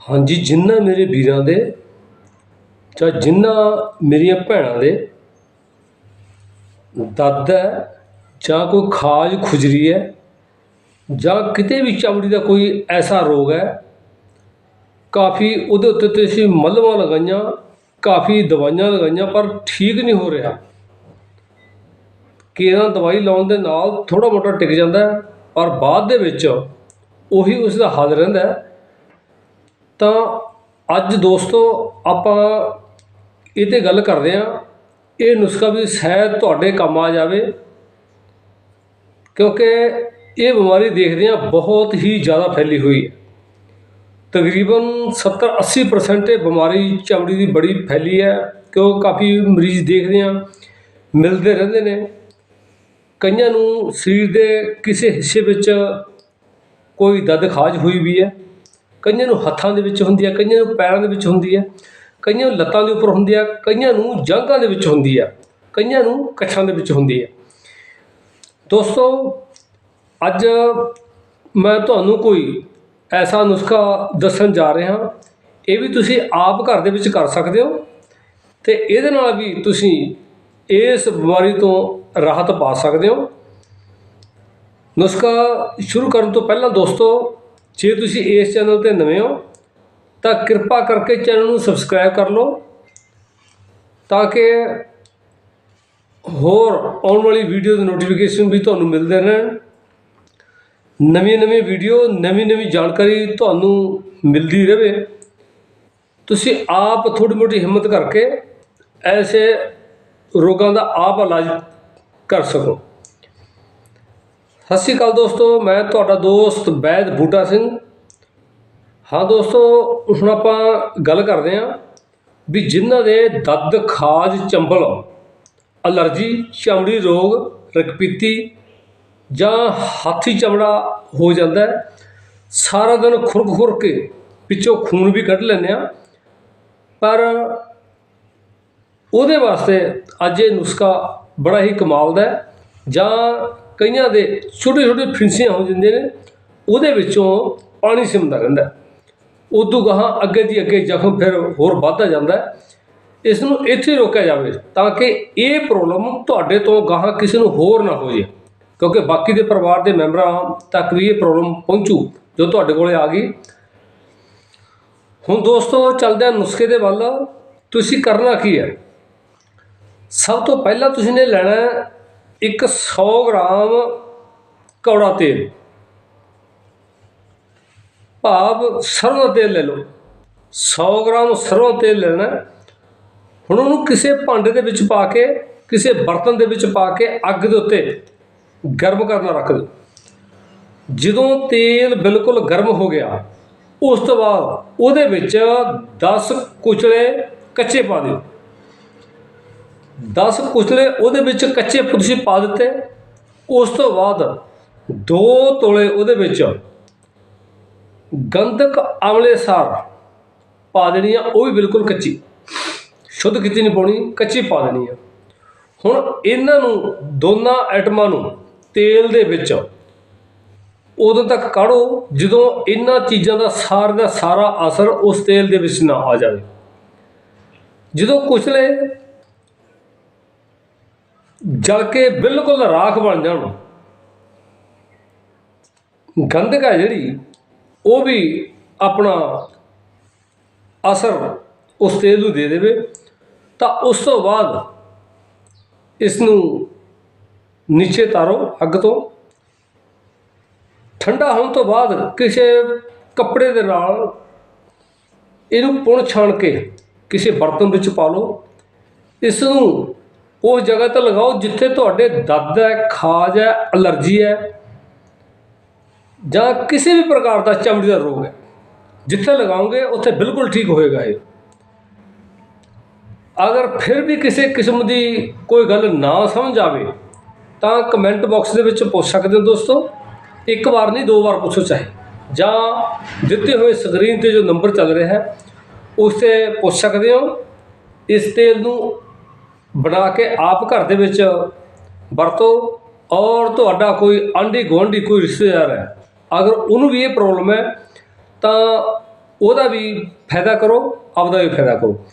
ਹਾਂਜੀ ਜਿਨ੍ਹਾਂ ਮੇਰੇ ਵੀਰਾਂ ਦੇ ਜਾਂ ਜਿਨ੍ਹਾਂ ਮੇਰੀਆਂ ਭੈਣਾਂ ਦੇ ਦਰਦ ਹੈ, ਜਾਂ ਕੋਈ ਖਾਜ ਖੁਜਰੀ ਹੈ, ਜਾਂ ਕਿਤੇ ਵੀ ਚਮੜੀ ਦਾ ਕੋਈ ਐਸਾ ਰੋਗ ਹੈ, ਕਾਫੀ ਉਹਦੇ ਉੱਤੇ ਤੇ ਅਸੀਂ ਮਲਮਾਂ ਲਗਾਈਆਂ, ਕਾਫੀ ਦਵਾਈਆਂ ਲਗਾਈਆਂ, ਪਰ ਠੀਕ ਨਹੀਂ ਹੋ ਰਿਹਾ। ਕਿਰਾਂ ਦਵਾਈ ਲਾਉਣ ਦੇ ਨਾਲ ਥੋੜਾ ਮੋਟਾ ਟਿਕ ਜਾਂਦਾ ਪਰ ਬਾਅਦ ਦੇ ਵਿੱਚ ਉਹੀ ਉਸ ਦਾ ਹੱਲ ਰਹਿੰਦਾ ਤਾਂ ਅੱਜ ਦੋਸਤੋ ਆਪਾਂ ਇਹ ਤੇ ਗੱਲ ਕਰਦੇ ਹਾਂ, ਇਹ ਨੁਸਖਾ ਵੀ ਸ਼ਾਇਦ ਤੁਹਾਡੇ ਕੰਮ ਆ ਜਾਵੇ, ਕਿਉਂਕਿ ਇਹ ਬਿਮਾਰੀ ਦੇਖਦੇ ਹਾਂ ਬਹੁਤ ਹੀ ਜ਼ਿਆਦਾ ਫੈਲੀ ਹੋਈ ਹੈ। ਤਕਰੀਬਨ 70-80% ਇਹ ਬਿਮਾਰੀ ਚਮੜੀ ਦੀ ਬੜੀ ਫੈਲੀ ਹੈ, ਕਿਉਂ ਕਾਫੀ ਮਰੀਜ਼ ਦੇਖਦੇ ਹਾਂ, ਮਿਲਦੇ ਰਹਿੰਦੇ ਨੇ। ਕਈਆਂ ਨੂੰ ਸਰੀਰ ਦੇ ਕਿਸੇ ਹਿੱਸੇ ਵਿੱਚ ਕੋਈ ਦਰਦ ਖਾਜ ਹੋਈ ਵੀ ਹੈ। ਕਈਆਂ ਨੂੰ ਹੱਥਾਂ ਦੇ ਵਿੱਚ ਹੁੰਦੀ ਹੈ ਕਈਆਂ ਨੂੰ ਪੈਰਾਂ ਦੇ ਵਿੱਚ ਹੁੰਦੀ ਹੈ ਕਈਆਂ ਨੂੰ ਲੱਤਾਂ ਦੇ ਉੱਪਰ ਹੁੰਦੀ ਹੈ ਕਈਆਂ ਨੂੰ ਜਾਂਘਾਂ ਦੇ ਵਿੱਚ ਹੁੰਦੀ ਹੈ ਕਈਆਂ ਨੂੰ ਕੱਛਾਂ ਦੇ ਵਿੱਚ ਹੁੰਦੀ ਹੈ ਦੋਸਤੋ, ਅੱਜ ਮੈਂ ਤੁਹਾਨੂੰ ਕੋਈ ਐਸਾ ਨੁਸਖਾ ਦੱਸਣ ਜਾ ਰਿਹਾ, ਇਹ ਵੀ ਤੁਸੀਂ ਆਪ ਘਰ ਦੇ ਵਿੱਚ ਕਰ ਸਕਦੇ ਹੋ ਤੇ ਇਹਦੇ ਨਾਲ ਵੀ ਤੁਸੀਂ ਇਸ ਬਿਮਾਰੀ ਤੋਂ ਰਾਹਤ ਪਾ ਸਕਦੇ ਹੋ। ਨੁਸਖਾ ਸ਼ੁਰੂ ਕਰਨ ਤੋਂ ਪਹਿਲਾਂ ਦੋਸਤੋ ਜੇ ਤੁਸੀਂ ਇਸ ਚੈਨਲ ਤੇ ਨਵੇਂ ਹੋ, ਤਾਂ ਕਿਰਪਾ ਕਰਕੇ ਚੈਨਲ ਨੂੰ ਸਬਸਕ੍ਰਾਈਬ ਕਰ ਲਓ, ਤਾਂ ਕਿ ਹੋਰ ਆਉਣ ਵਾਲੀ ਵੀਡੀਓ ਦੀ ਨੋਟੀਫਿਕੇਸ਼ਨ ਵੀ ਤੁਹਾਨੂੰ ਮਿਲਦੇ ਰਹਿਣ। ਨਵੀਂ ਨਵੀਂ ਵੀਡੀਓ, ਨਵੀਂ ਨਵੀਂ ਜਾਣਕਾਰੀ ਤੁਹਾਨੂੰ ਮਿਲਦੀ ਰਹੇ। ਤੁਸੀਂ ਆਪ ਥੋੜੀ ਮੋਟੀ ਹਿੰਮਤ ਕਰਕੇ ਐਸੇ ਰੋਗਾਂ ਦਾ ਆਪ ਇਲਾਜ ਕਰ ਸਕੋ। ਸਤਿ ਸ਼੍ਰੀ ਅਕਾਲ ਦੋਸਤੋ, ਮੈਂ ਤੁਹਾਡਾ ਦੋਸਤ ਵੈਦ ਬੂਟਾ ਸਿੰਘ। ਹਾਂ ਦੋਸਤੋ, ਹੁਣ ਆਪਾਂ ਗੱਲ ਕਰਦੇ ਹਾਂ ਵੀ ਜਿਨ੍ਹਾਂ ਦੇ ਦਰਦ ਖਾਜ ਚੰਬਲ, ਅਲਰਜੀ, ਚਮੜੀ ਰੋਗ, ਰਕਪੀਤੀ ਜਾਂ ਹਾਥੀ ਚਮੜਾ ਹੋ ਜਾਂਦਾ ਹੈ, ਸਾਰਾ ਦਿਨ ਖੁਰਕ ਖੁਰਕ ਕੇ ਪਿੱਛੋਂ ਖੂਨ ਵੀ ਕੱਢ ਲੈਂਦੇ ਆ ਪਰ ਉਹਦੇ ਵਾਸਤੇ ਅੱਜ ਇਹ ਨੁਸਖਾ ਬੜਾ ਹੀ ਕਮਾਲ ਦਾ ਹੈ, ਜਾਂ ਕਈਆਂ ਦੇ ਛੋਟੇ ਛੋਟੇ ਫਿੰਸੀਆਂ ਹੋ ਜਾਂਦੀਆਂ ਨੇ, ਉਹਦੇ ਵਿੱਚੋਂ ਪਾਣੀ ਸਿਮਦਾ ਰਹਿੰਦਾ ਉਦੋਂ ਗਾਹਾਂ ਅੱਗੇ ਦੀ ਅੱਗੇ ਜ਼ਖਮ ਫਿਰ ਹੋਰ ਵੱਧਦਾ ਜਾਂਦਾ ਇਸ ਨੂੰ ਇੱਥੇ ਰੋਕਿਆ ਜਾਵੇ ਤਾਂ ਕਿ ਇਹ ਪ੍ਰੋਬਲਮ ਤੁਹਾਡੇ ਤੋਂ ਗਾਹਾਂ ਕਿਸੇ ਨੂੰ ਹੋਰ ਨਾ ਹੋ ਜਾਏ ਕਿਉਂਕਿ ਬਾਕੀ ਦੇ ਪਰਿਵਾਰ ਦੇ ਮੈਂਬਰਾਂ ਤੱਕ ਵੀ ਇਹ ਪ੍ਰੋਬਲਮ ਪਹੁੰਚੂ, ਜੋ ਤੁਹਾਡੇ ਕੋਲੇ ਆ ਗਈ। ਹੁਣ ਦੋਸਤੋ, ਚੱਲਦੇ ਹਾਂ ਨੁਸਖੇ ਦੇ ਵੱਲ। ਤੁਸੀਂ ਕਰਨਾ ਕੀ ਹੈ? ਸਭ ਤੋਂ ਪਹਿਲਾਂ ਤੁਸੀਂ ਨੇ ਲੈਣਾ ਇੱਕ 100 ਗ੍ਰਾਮ ਕੌੜਾ ਤੇਲ। ਭਾਵ ਸਰੋਂ ਦਾ ਤੇਲ ਲੈ ਲਓ। 100 ਗ੍ਰਾਮ ਸਰੋਂ ਤੇਲ ਲੈਣਾ ਹੁਣ ਉਹਨੂੰ ਕਿਸੇ ਭਾਂਡੇ ਦੇ ਵਿੱਚ ਪਾ ਕੇ, ਕਿਸੇ ਬਰਤਨ ਦੇ ਵਿੱਚ ਪਾ ਕੇ ਅੱਗ ਦੇ ਉੱਤੇ ਗਰਮ ਕਰਨਾ ਰੱਖ ਦਿਓ। ਜਦੋਂ ਤੇਲ ਬਿਲਕੁਲ ਗਰਮ ਹੋ ਗਿਆ, ਉਸ ਤੋਂ ਬਾਅਦ ਉਹਦੇ ਵਿੱਚ 10 ਕੁਚਲੇ ਕੱਚੇ ਪਾ ਦਿਓ। 10 ਕੁਚਲੇ ਉਹਦੇ ਵਿੱਚ ਕੱਚੇ ਤੁਸੀਂ ਪਾ ਦਿੱਤੇ। ਉਸ ਤੋਂ ਬਾਅਦ 2 ਤੋਲੇ ਉਹਦੇ ਵਿੱਚ ਗੰਧਕ ਆਮਲੇ ਸਾਰ ਪਾ ਦੇਣੀ ਆ, ਉਹ ਵੀ ਬਿਲਕੁਲ ਕੱਚੀ। ਸ਼ੁੱਧ ਕੀਤੀ ਨਹੀਂ ਪਾਉਣੀ, ਕੱਚੀ ਪਾ ਦੇਣੀ ਆ। ਹੁਣ ਇਹਨਾਂ ਨੂੰ ਦੋਨਾਂ ਆਈਟਮਾਂ ਨੂੰ ਤੇਲ ਦੇ ਵਿੱਚ ਉਦੋਂ ਤੱਕ ਕਾੜੋ ਜਦੋਂ ਇਹਨਾਂ ਚੀਜ਼ਾਂ ਦਾ ਸਾਰ ਦਾ ਸਾਰਾ ਅਸਰ ਉਸ ਤੇਲ ਦੇ ਵਿੱਚ ਨਾ ਆ ਜਾਵੇ। ਜਦੋਂ ਕੁਚਲੇ ਜਲ ਕੇ ਬਿਲਕੁਲ ਰਾਖ ਬਣ ਜਾਣ। ਗੰਧਕ ਹੈ ਜਿਹੜੀ, ਉਹ ਵੀ ਆਪਣਾ ਅਸਰ ਉਸ ਤੇਲ ਨੂੰ ਦੇ ਦੇਵੇ। ਤਾਂ ਉਸ ਤੋਂ ਬਾਅਦ ਇਸ ਨੂੰ ਨੀਚੇ ਤਾਰੋ, ਅੱਗ ਤੋਂ। ਠੰਡਾ ਹੋਣ ਤੋਂ ਬਾਅਦ ਕਿਸੇ ਕੱਪੜੇ ਦੇ ਨਾਲ ਇਹਨੂੰ ਪੁਣ ਛਾਣ ਕੇ ਕਿਸੇ ਬਰਤਨ ਵਿੱਚ ਪਾ ਲਓ। ਇਸ ਨੂੰ ਉਸ ਜਗ੍ਹਾ ਤੇ ਲਗਾਓ ਜਿੱਥੇ ਤੁਹਾਡੇ ਦਰਦ ਹੈ, ਖਾਜ ਹੈ, ਅਲਰਜੀ ਹੈ ਜਾਂ ਕਿਸੇ ਵੀ ਪ੍ਰਕਾਰ ਦਾ ਚਮੜੀ ਦਾ ਰੋਗ ਹੈ। ਜਿੱਥੇ ਲਗਾਓਗੇ, ਉੱਥੇ ਬਿਲਕੁਲ ਠੀਕ ਹੋਏਗਾ ਇਹ। ਅਗਰ ਫਿਰ ਵੀ ਕਿਸੇ ਕਿਸਮ ਦੀ ਕੋਈ ਗੱਲ ਨਾ ਸਮਝ ਆਵੇ, ਤਾਂ ਕਮੈਂਟ ਬਾਕਸ ਦੇ ਵਿੱਚ ਪੁੱਛ ਸਕਦੇ ਹੋ ਦੋਸਤੋ। ਇੱਕ ਵਾਰ ਨਹੀਂ, ਦੋ ਵਾਰ ਪੁੱਛੋ ਚਾਹੇ। ਜਾਂ ਦਿੱਤੇ ਹੋਏ ਸਕਰੀਨ ਤੇ ਜੋ ਨੰਬਰ ਚੱਲ ਰਿਹਾ ਹੈ, ਉਸ ਤੇ ਪੁੱਛ ਸਕਦੇ ਹੋ। ਇਸ ਤੇਲ ਨੂੰ ਬਣਾ ਕੇ ਆਪ ਘਰ ਦੇ ਵਿੱਚ ਵਰਤੋ ਔਰ ਤੁਹਾਡਾ ਕੋਈ ਆਂਢੀ ਗੁਆਂਢੀ ਕੋਈ ਰਿਸ਼ਤੇਦਾਰ ਹੈ, ਅਗਰ ਉਹਨੂੰ ਵੀ ਇਹ ਪ੍ਰੋਬਲਮ ਹੈ, ਤਾਂ ਉਹਦਾ ਵੀ ਫਾਇਦਾ ਕਰੋ, ਆਪਦਾ ਵੀ ਫਾਇਦਾ ਕਰੋ।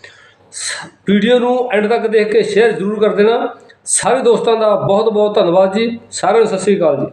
ਸ- ਵੀਡੀਓ ਨੂੰ ਐਂਡ ਤੱਕ ਦੇਖ ਕੇ ਸ਼ੇਅਰ ਜ਼ਰੂਰ ਕਰ ਦੇਣਾ। ਸਾਰੇ ਦੋਸਤਾਂ ਦਾ ਬਹੁਤ ਬਹੁਤ ਧੰਨਵਾਦ ਜੀ। ਸਾਰਿਆਂ ਨੂੰ ਸਤਿ ਸ੍ਰੀ ਅਕਾਲ ਜੀ।